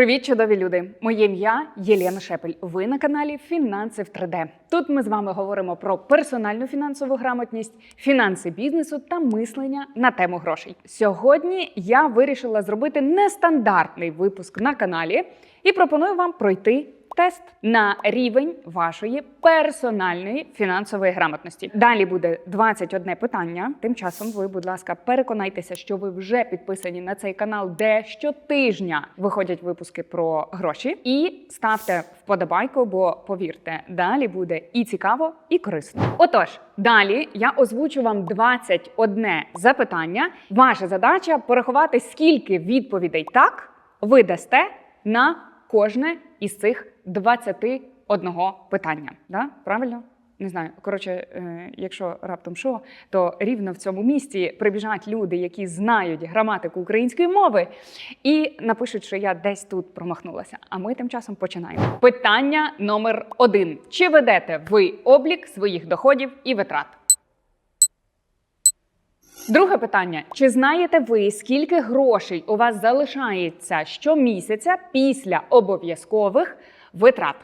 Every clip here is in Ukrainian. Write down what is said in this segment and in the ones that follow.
Привіт, чудові люди! Моє ім'я Єлена Шепель. Ви на каналі Фінанси в 3D. Тут ми з вами говоримо про персональну фінансову грамотність, фінанси бізнесу та мислення на тему грошей. Сьогодні я вирішила зробити нестандартний випуск на каналі і пропоную вам пройти. Тест на рівень вашої персональної фінансової грамотності. Далі буде 21 питання. Тим часом ви, будь ласка, переконайтеся, що ви вже підписані на цей канал, де щотижня виходять випуски про гроші. І ставте вподобайку, бо повірте, далі буде і цікаво, і корисно. Отож, далі я озвучу вам 21 запитання. Ваша задача порахувати, скільки відповідей так ви дасте на кожне із цих 21 питання. Да? Правильно? Не знаю. Коротше, е, якщо раптом що, то рівно в цьому місці прибіжать люди, які знають граматику української мови, і напишуть, що я десь тут промахнулася. А ми тим часом починаємо. Питання номер один: чи ведете ви облік своїх доходів і витрат? Друге питання: чи знаєте ви, скільки грошей у вас залишається щомісяця після обов'язкових витрат?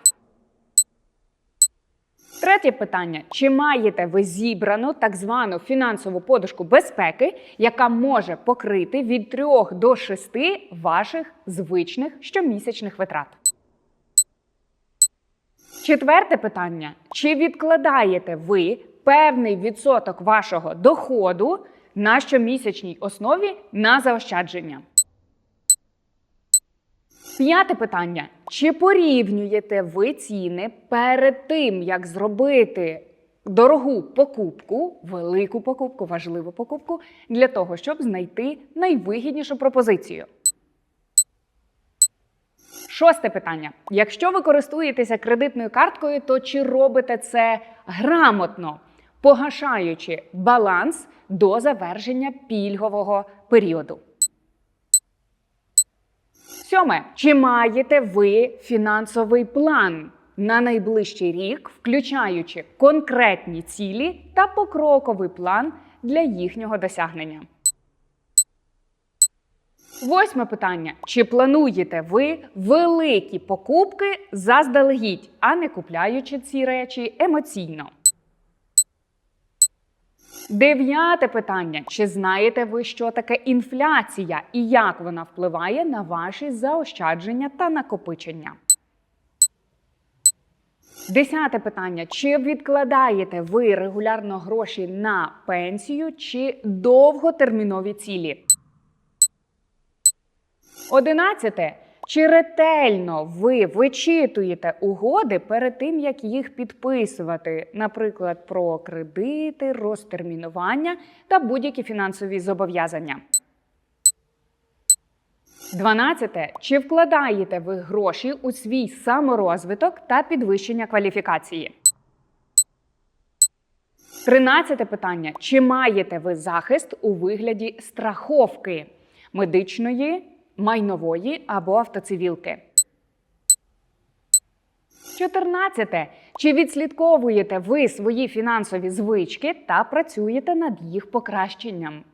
Третє питання: чи маєте ви зібрану так звану фінансову подушку безпеки, яка може покрити від 3 до 6 ваших звичних щомісячних витрат? Четверте питання: чи відкладаєте ви певний відсоток вашого доходу на щомісячній основі на заощадження? П'яте питання: чи порівнюєте ви ціни перед тим, як зробити дорогу покупку, велику покупку, важливу покупку для того, щоб знайти найвигіднішу пропозицію? Шосте питання: якщо ви користуєтеся кредитною карткою, то чи робите це грамотно, погашаючи баланс до завершення пільгового періоду? Сьоме, чи маєте ви фінансовий план на найближчий рік, включаючи конкретні цілі та покроковий план для їхнього досягнення? Восьме питання: чи плануєте ви великі покупки заздалегідь, а не купляючи ці речі емоційно? Дев'яте питання: чи знаєте ви, що таке інфляція і як вона впливає на ваші заощадження та накопичення? Десяте питання: чи відкладаєте ви регулярно гроші на пенсію чи довготермінові цілі? Одинадцяте. Чи ретельно ви вичитуєте угоди перед тим, як їх підписувати, наприклад, про кредити, розтермінування та будь-які фінансові зобов'язання? 12. Чи вкладаєте ви гроші у свій саморозвиток та підвищення кваліфікації? 13 питання. Чи маєте ви захист у вигляді страховки медичної? Майнової або автоцивілки. 14. Чи відслідковуєте ви свої фінансові звички та працюєте над їх покращенням?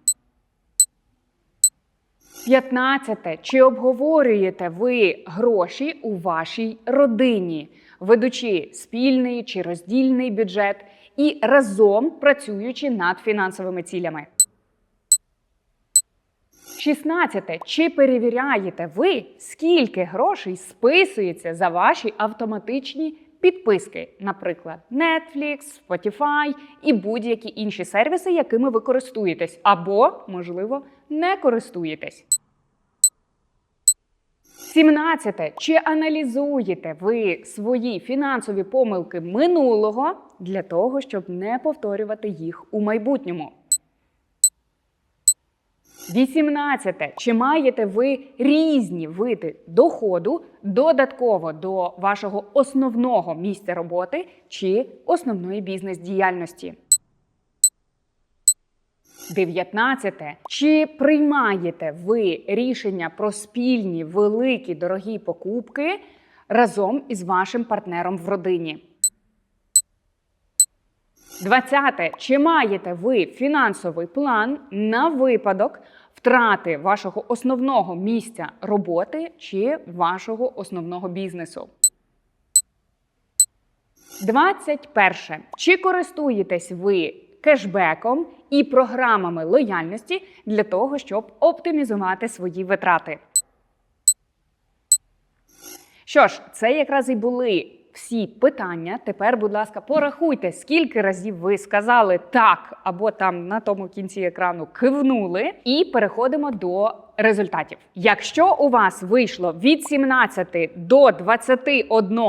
15. Чи обговорюєте ви гроші у вашій родині, ведучи спільний чи роздільний бюджет і разом працюючи над фінансовими цілями? 16. Чи перевіряєте ви, скільки грошей списується за ваші автоматичні підписки, наприклад, Netflix, Spotify і будь-які інші сервіси, якими ви користуєтесь, або, можливо, не користуєтесь? 17. Чи аналізуєте ви свої фінансові помилки минулого для того, щоб не повторювати їх у майбутньому? 18. Чи маєте ви різні види доходу додатково до вашого основного місця роботи чи основної бізнес-діяльності? 19. Чи приймаєте ви рішення про спільні великі дорогі покупки разом із вашим партнером в родині? 20. Чи маєте ви фінансовий план на випадок втрати вашого основного місця роботи чи вашого основного бізнесу. 21. Чи користуєтесь ви кешбеком і програмами лояльності для того, щоб оптимізувати свої витрати? Що ж, це якраз і були всі питання. Тепер, будь ласка, порахуйте, скільки разів ви сказали так, або там на тому кінці екрану кивнули, і переходимо до результатів. Якщо у вас вийшло від 17 до 21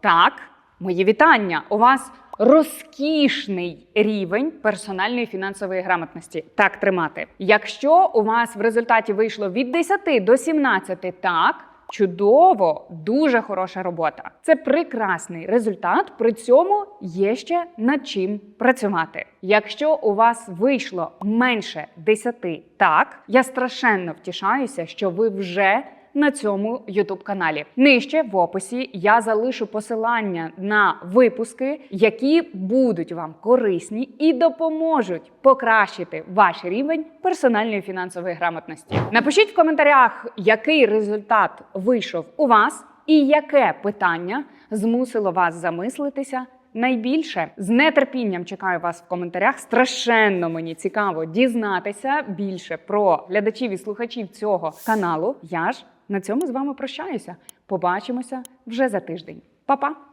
так, мої вітання, у вас розкішний рівень персональної фінансової грамотності. Так тримати. Якщо у вас в результаті вийшло від 10 до 17 так. Чудово, дуже хороша робота. Це прекрасний результат. При цьому є ще над чим працювати. Якщо у вас вийшло менше 10 так, я страшенно втішаюся, що ви вже на цьому youtube каналі. Нижче в описі я залишу посилання на випуски, які будуть вам корисні і допоможуть покращити ваш рівень персональної фінансової грамотності. Напишіть в коментарях, який результат вийшов у вас, і яке питання змусило вас замислитися. Найбільше з нетерпінням чекаю вас в коментарях. Страшенно мені цікаво дізнатися більше про глядачів і слухачів цього каналу. Я ж на цьому з вами прощаюся. Побачимося вже за тиждень. Па-па!